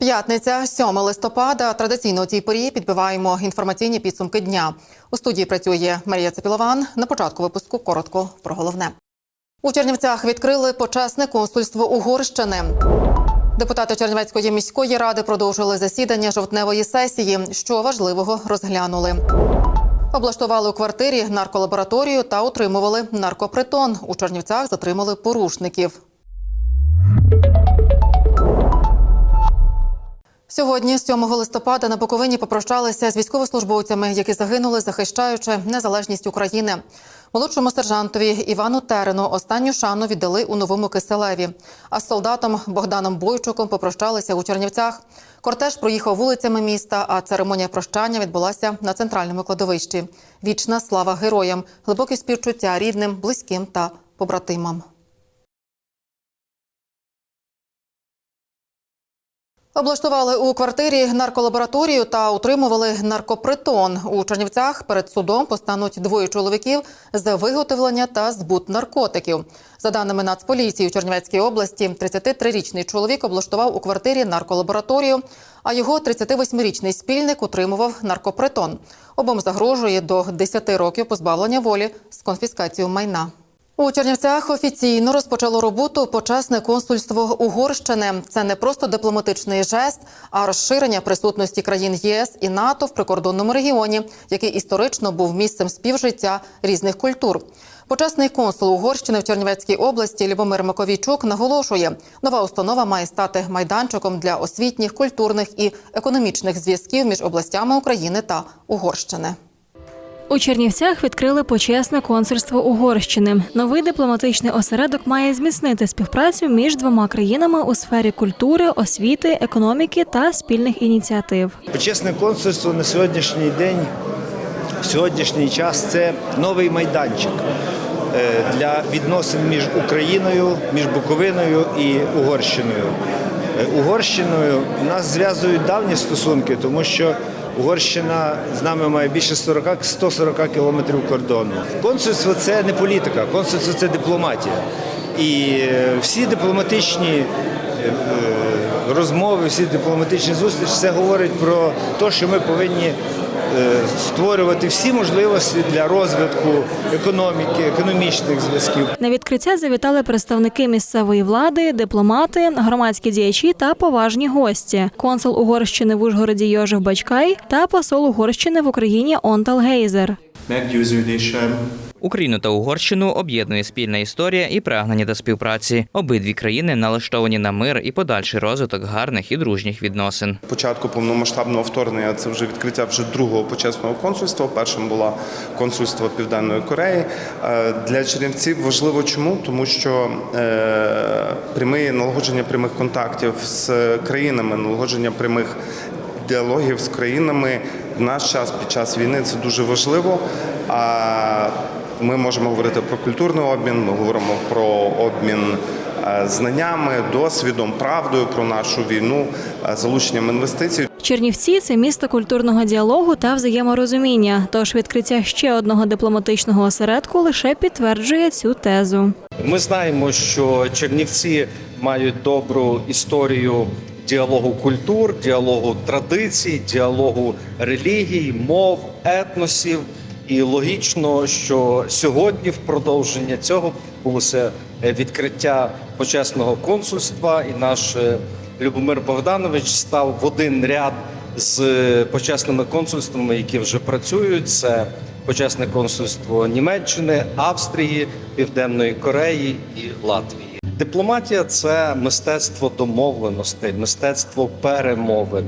П'ятниця, 7 листопада. Традиційно у цій порі підбиваємо інформаційні підсумки дня. У студії працює Марія Цепілован. На початку випуску коротко про головне. У Чернівцях відкрили почесне консульство Угорщини. Депутати Чернівецької міської ради продовжили засідання жовтневої сесії. Що важливого розглянули. Облаштували у квартирі нарколабораторію та утримували наркопритон. У Чернівцях затримали порушників. Сьогодні, 7 листопада, на Буковині попрощалися з військовослужбовцями, які загинули, захищаючи незалежність України. Молодшому сержантові Івану Терену останню шану віддали у новому Киселеві. А з солдатом Богданом Бойчуком попрощалися у Чернівцях. Кортеж проїхав вулицями міста, а церемонія прощання відбулася на центральному кладовищі. Вічна слава героям, глибоке співчуття рідним, близьким та побратимам. Облаштували у квартирі нарколабораторію та утримували наркопритон. У Чернівцях перед судом постануть двоє чоловіків за виготовлення та збут наркотиків. За даними Нацполіції у Чернівецькій області, 33-річний чоловік облаштував у квартирі нарколабораторію, а його 38-річний спільник утримував наркопритон. Обом загрожує до 10 років позбавлення волі з конфіскацією майна. У Чернівцях офіційно розпочало роботу почесне консульство Угорщини. Це не просто дипломатичний жест, а розширення присутності країн ЄС і НАТО в прикордонному регіоні, який історично був місцем співжиття різних культур. Почесний консул Угорщини в Чернівецькій області Любомир Маковійчук наголошує, нова установа має стати майданчиком для освітніх, культурних і економічних зв'язків між областями України та Угорщини. У Чернівцях відкрили почесне консульство Угорщини. Новий дипломатичний осередок має зміцнити співпрацю між двома країнами у сфері культури, освіти, економіки та спільних ініціатив. Почесне консульство на сьогоднішній день, в сьогоднішній час це новий майданчик е, для відносин між Україною, між Буковиною і Угорщиною. Е, Угорщиною нас зв'язують давні стосунки, тому що Угорщина з нами має більше 40, 140 кілометрів кордону. Консульство це не політика, консульство це дипломатія. І е, всі дипломатичні е, е, розмови, всі дипломатичні зустрічі, це говорить про те, що ми повинні створювати всі можливості для розвитку економіки, економічних зв'язків. На відкриття завітали представники місцевої влади, дипломати, громадські діячі та поважні гості. Консул Угорщини в Ужгороді Йожев Бачкай та посол Угорщини в Україні Онтал Гейзер. Meggyőződésem, Україну та Угорщину об'єднує спільна історія і прагнення до співпраці. Обидві країни налаштовані на мир і подальший розвиток гарних і дружніх відносин. початку повномасштабного вторгнення це вже відкриття вже другого почесного консульства. Першим було консульство Південної Кореї. Е, Для чернівців важливо чому? Тому що е, пряме налагодження прямих контактів з країнами, налагодження прямих діалогів з країнами в наш час під час війни це дуже важливо. А ми можемо говорити про культурний обмін, ми говоримо про обмін е, знаннями, досвідом, правдою про нашу війну, е, залученням інвестицій. Чернівці це місто культурного діалогу та взаєморозуміння. Тож відкриття ще одного дипломатичного осередку лише підтверджує цю тезу. Ми знаємо, що Чернівці мають добру історію діалогу культур, діалогу традицій, діалогу релігій, мов, етносів. І логічно, що сьогодні, в продовження цього, відбулося е, відкриття почесного консульства, і наш е, Любомир Богданович став в один ряд з е, почесними консульствами, які вже працюють. Це почесне консульство Німеччини, Австрії, Південної Кореї і Латвії. Дипломатія це мистецтво домовленостей, мистецтво перемовин.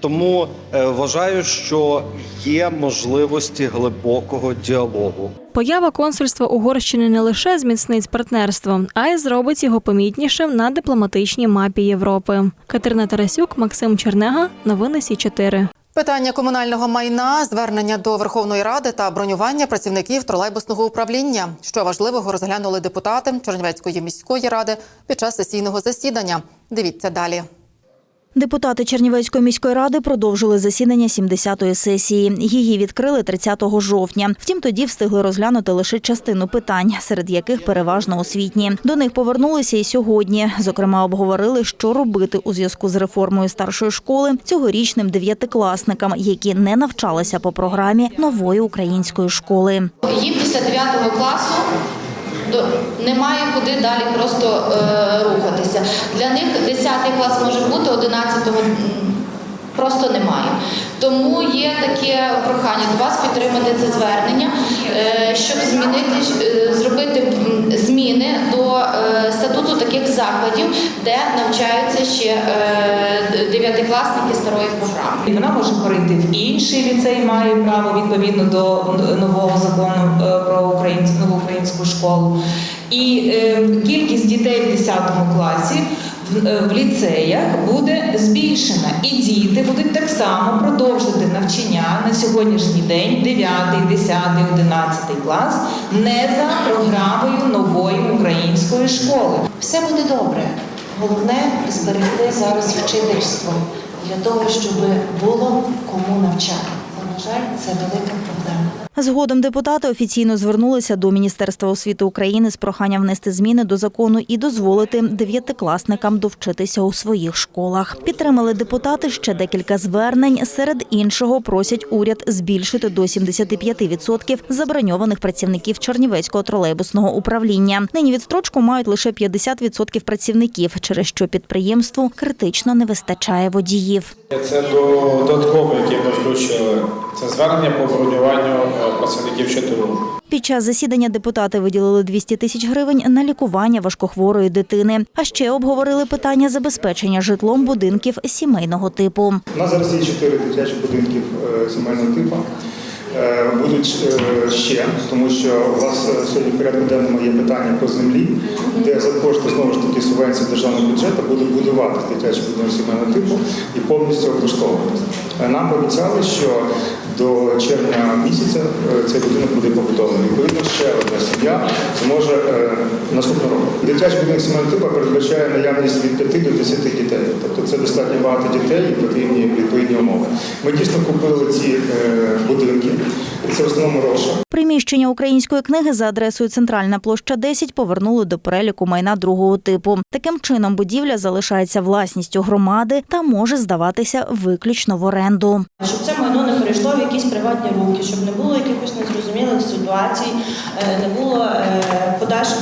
Тому е, вважаю, що є можливості глибокого діалогу. Поява консульства Угорщини не лише зміцнить партнерство, а й зробить його помітнішим на дипломатичній мапі Європи. Катерина Тарасюк, Максим Чернега, новини Сі 4 Питання комунального майна, звернення до Верховної Ради та бронювання працівників тролейбусного управління. Що важливого розглянули депутати Чернівецької міської ради під час сесійного засідання. Дивіться далі. Депутати Чернівецької міської ради продовжили засідання 70-ї сесії. Її відкрили 30 жовтня. Втім, тоді встигли розглянути лише частину питань, серед яких переважно освітні. До них повернулися і сьогодні. Зокрема, обговорили, що робити у зв'язку з реформою старшої школи цьогорічним дев'ятикласникам, які не навчалися по програмі нової української школи. Їм після 9 класу до- немає куди далі просто е, рухатися. Для них 10 клас може бути, 11-го просто немає. Тому є таке прохання до вас підтримати це звернення, е, щоб змінити, е, зробити зміни до е, статуту таких закладів, де навчаються ще дев'ятикласники старої програми. Вона може перейти в інший ліцей, має право відповідно до нового закону про українську нову українську школу. І кількість дітей в 10 класі в, е, ліцеях буде збільшена. І діти будуть так само продовжити навчання на сьогоднішній день, 9, 10, 11 клас, не за програмою нової української школи. Все буде добре. Головне зберегти зараз вчительство для того, щоб було кому навчати. На жаль, це велика проблема. Згодом депутати офіційно звернулися до Міністерства освіти України з проханням внести зміни до закону і дозволити дев'ятикласникам довчитися у своїх школах. Підтримали депутати ще декілька звернень. Серед іншого просять уряд збільшити до 75% заброньованих працівників Чернівецького тролейбусного управління. Нині відстрочку мають лише 50% працівників, через що підприємству критично не вистачає водіїв. Це додаткове, яке ми включили. Це звернення по бронюванню е, працівників ЧТУ. Під час засідання депутати виділили 200 тисяч гривень на лікування важкохворої дитини. А ще обговорили питання забезпечення житлом будинків сімейного типу. У нас зараз є чотири дитячі будинків е, сімейного типу. Е, Будуть е, ще, тому що у вас сьогодні в порядку денному є питання по землі, де за кошти знову ж таки субвенції державного бюджету будуть будувати дитячі будинки сімейного типу і повністю облаштовувати. Е, Нам пообіцяли, що до червня місяця е, цей будинок буде побудований. Відповідно, ще одна сім'я зможе е, наступного року. Дитячий будинок сімейного типу передбачає наявність від 5 до 10 дітей. Тобто це достатньо багато дітей і потрібні відповідні умови. Ми дійсно купили ці е, будинки, це в основному роша. Приміщення української книги за адресою Центральна площа 10 повернули до переліку майна другого типу. Таким чином, будівля залишається власністю громади та може здаватися виключно в оренду. Щоб це майно не перейшло в якісь приватні руки, щоб не було якихось незрозумілих ситуацій, е, не було е, подальших,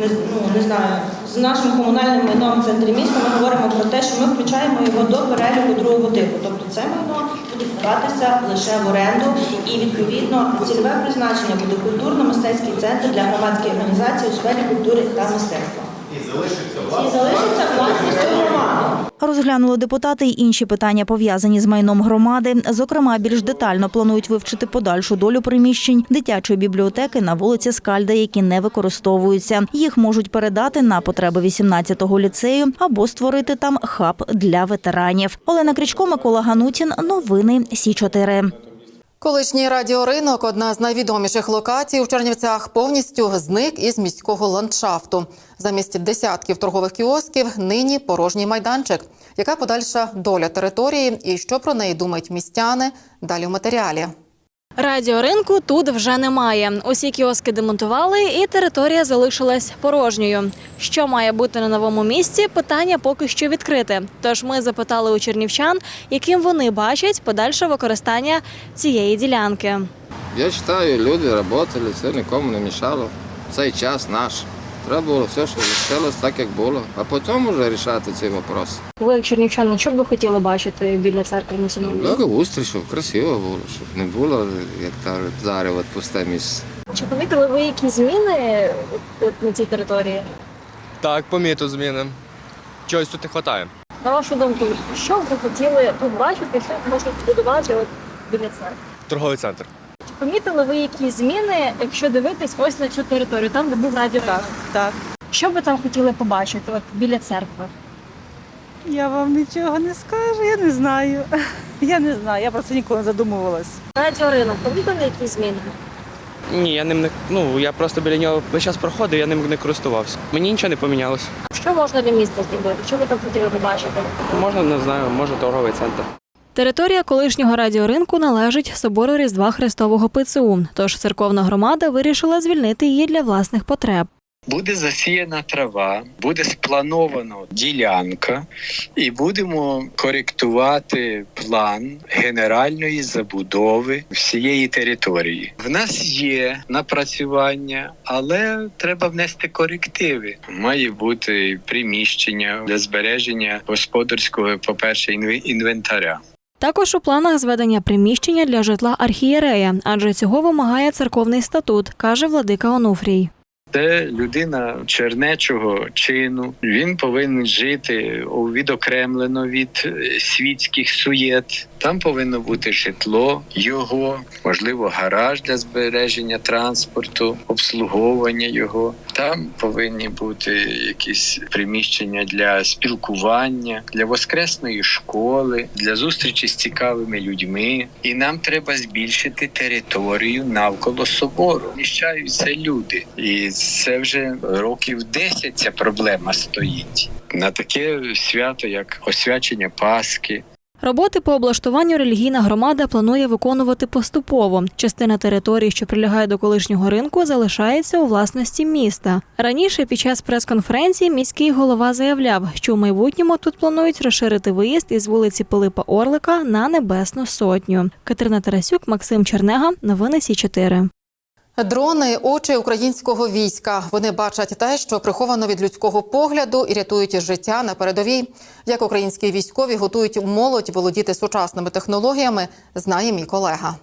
не, ну, не знаю, з нашим комунальним майном в центрі міста ми говоримо про те, що ми включаємо його до переліку другого типу. Тобто це майно буде вкладатися лише в оренду і відповідно цільове призначення буде культурно-мистецький центр для громадських організацій у сфері культури та мистецтва. І залишиться власністю громади. Розглянули депутати й інші питання, пов'язані з майном громади. Зокрема, більш детально планують вивчити подальшу долю приміщень дитячої бібліотеки на вулиці Скальда, які не використовуються. Їх можуть передати на потреби 18-го ліцею або створити там хаб для ветеранів. Олена Крічко, Микола Ганутін. Новини Сі 4 Колишній радіоринок, одна з найвідоміших локацій у Чернівцях, повністю зник із міського ландшафту. Замість десятків торгових кіосків нині порожній майданчик. Яка подальша доля території і що про неї думають містяни? Далі в матеріалі. Радіоринку тут вже немає. Усі кіоски демонтували, і територія залишилась порожньою. Що має бути на новому місці? Питання поки що відкрите. Тож ми запитали у чернівчан, яким вони бачать подальше використання цієї ділянки. Я вважаю, люди працювали, це нікому не мішало. Цей час наш. Треба було все, що залишилось так, як було, а потім вже рішати ці питання. Ви, як чернівчани, що б ви хотіли бачити біля церкви на цьому Благоустрій, щоб красиво було, щоб не було, як кажуть, зараз от пусте місце. Чи помітили ви якісь зміни тут на цій території? Так, помітив зміни. Чогось тут не вистачає. На вашу думку, що б ви хотіли тут бачити, що можуть будувати от біля церкви? Торговий центр. Помітили ви якісь зміни, якщо дивитись ось на цю територію, там де був радіо? Так, так. Що ви там хотіли побачити от біля церкви? Я вам нічого не скажу, я не знаю. Я не знаю, я про це ніколи не задумувалась. Радіоринок, помітили якісь зміни? Ні, я ним не ну я просто біля нього весь час проходив, я ним не користувався. Мені нічого не помінялося. Що можна для міста зробити? Що ви там хотіли побачити? Можна, не знаю, може торговий центр. Територія колишнього радіоринку належить собору Різдва Христового ПЦУ, тож церковна громада вирішила звільнити її для власних потреб. Буде засіяна трава, буде спланована ділянка, і будемо коректувати план генеральної забудови всієї території. В нас є напрацювання, але треба внести корективи. Має бути приміщення для збереження господарського, по-перше, інве- інвентаря. Також у планах зведення приміщення для житла архієрея, адже цього вимагає церковний статут, каже владика Онуфрій. Це людина чернечого чину. Він повинен жити у- відокремлено від е, світських суєт. Там повинно бути житло, його, можливо, гараж для збереження транспорту, обслуговування його. Там повинні бути якісь приміщення для спілкування, для воскресної школи, для зустрічі з цікавими людьми. І нам треба збільшити територію навколо собору. Вміщаються люди, і це вже років 10 ця проблема стоїть. На таке свято, як освячення Пасхи, Роботи по облаштуванню релігійна громада планує виконувати поступово. Частина території, що прилягає до колишнього ринку, залишається у власності міста. Раніше під час прес-конференції міський голова заявляв, що у майбутньому тут планують розширити виїзд із вулиці Пилипа Орлика на Небесну Сотню. Катерина Тарасюк, Максим Чернега. Новини Сі 4 Дрони очі українського війська. Вони бачать те, що приховано від людського погляду і рятують життя на передовій. Як українські військові готують молодь володіти сучасними технологіями, знає мій колега.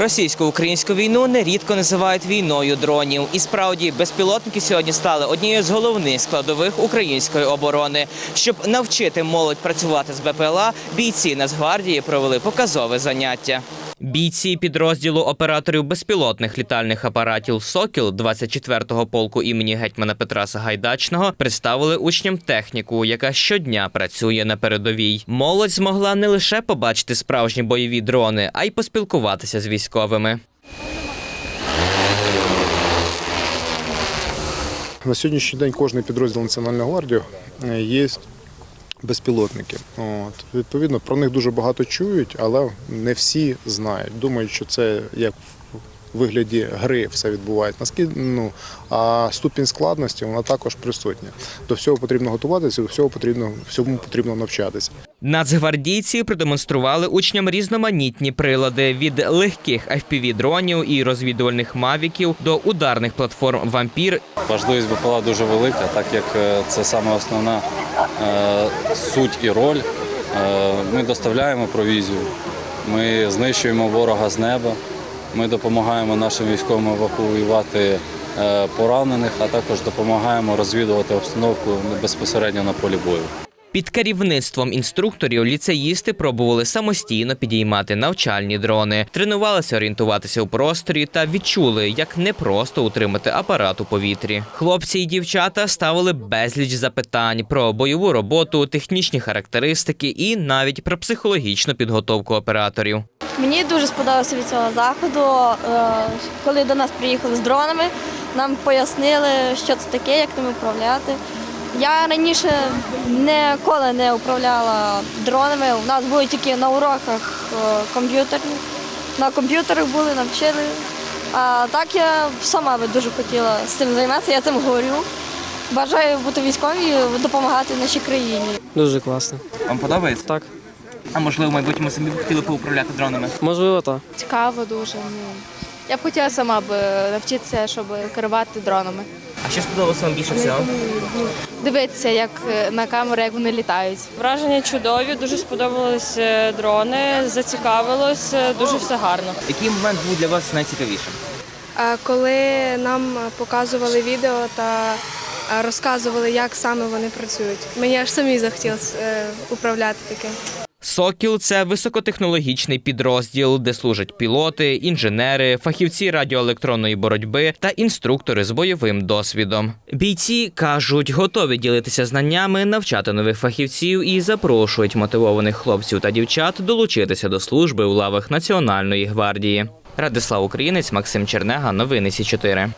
Російсько-українську війну нерідко називають війною дронів. І справді безпілотники сьогодні стали однією з головних складових української оборони. Щоб навчити молодь працювати з БПЛА, бійці Нацгвардії провели показове заняття. Бійці підрозділу операторів безпілотних літальних апаратів Сокіл 24-го полку імені гетьмана Петра Сагайдачного представили учням техніку, яка щодня працює на передовій. Молодь змогла не лише побачити справжні бойові дрони, а й поспілкуватися з військовими. На сьогоднішній день кожний підрозділ Національної гвардії е, є безпілотники. От. Відповідно, про них дуже багато чують, але не всі знають. Думають, що це як в вигляді гри все відбувається. Наскільки ну, а ступінь складності вона також присутня. До всього потрібно готуватися, до всього потрібно всьому потрібно навчатися. Нацгвардійці продемонстрували учням різноманітні прилади від легких FPV-дронів і розвідувальних мавіків до ударних платформ Вампір Важливість БПЛА дуже велика, так як е, це саме основна суть і роль. Е, Ми доставляємо провізію, ми знищуємо ворога з неба, ми допомагаємо нашим військовим евакуювати е, поранених, а також допомагаємо розвідувати обстановку безпосередньо на полі бою. Під керівництвом інструкторів ліцеїсти пробували самостійно підіймати навчальні дрони, тренувалися орієнтуватися у просторі та відчули, як непросто утримати апарат у повітрі. Хлопці і дівчата ставили безліч запитань про бойову роботу, технічні характеристики і навіть про психологічну підготовку операторів. Мені дуже сподобався від цього заходу. Е, Коли до нас приїхали з дронами, нам пояснили, що це таке, як ними управляти. Я раніше ніколи не управляла дронами. У нас були тільки на уроках е, комп'ютерні. На комп'ютерах були, навчили. А так я сама би дуже хотіла з цим займатися, я цим говорю. Бажаю бути військовим і допомагати нашій країні. Дуже класно. Вам подобається? Так. А можливо, в майбутньому самі б хотіли поуправляти дронами? Можливо, так. Цікаво дуже. Ну, я б хотіла сама б навчитися, щоб керувати дронами. А що сподобалося вам більше всього? Дивитися, як е, на камеру, як вони літають. Враження чудові, дуже сподобались е, дрони, зацікавилось, е, дуже все гарно. Який момент був для вас найцікавішим? Коли нам показували відео та розказували, як саме вони працюють. Мені аж самі захотілося управляти таким. Сокіл це високотехнологічний підрозділ, де служать пілоти, інженери, фахівці радіоелектронної боротьби та інструктори з бойовим досвідом. Бійці кажуть, готові ділитися знаннями, навчати нових фахівців і запрошують мотивованих хлопців та дівчат долучитися до служби у лавах Національної гвардії. Радислав Українець, Максим Чернега, новини Сі 4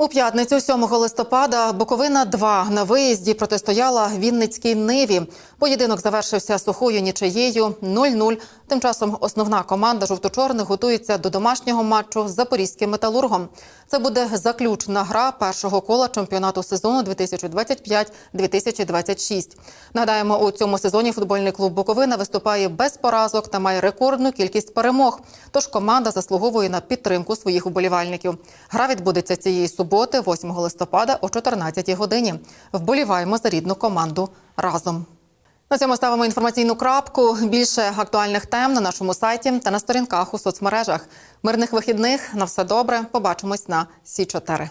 У п'ятницю 7 листопада Буковина 2 на виїзді протистояла Вінницькій Ниві. Поєдинок завершився сухою нічиєю 0-0. Тим часом основна команда жовто-чорних готується до домашнього матчу з запорізьким металургом. Це буде заключна гра першого кола чемпіонату сезону 2025-2026. Нагадаємо, у цьому сезоні футбольний клуб Буковина виступає без поразок та має рекордну кількість перемог. Тож команда заслуговує на підтримку своїх уболівальників. Гра відбудеться цієї суботи, 8 листопада, о 14 годині. Вболіваємо за рідну команду разом. На цьому ставимо інформаційну крапку. Більше актуальних тем на нашому сайті та на сторінках у соцмережах. Мирних вихідних на все добре. Побачимось на Сі 4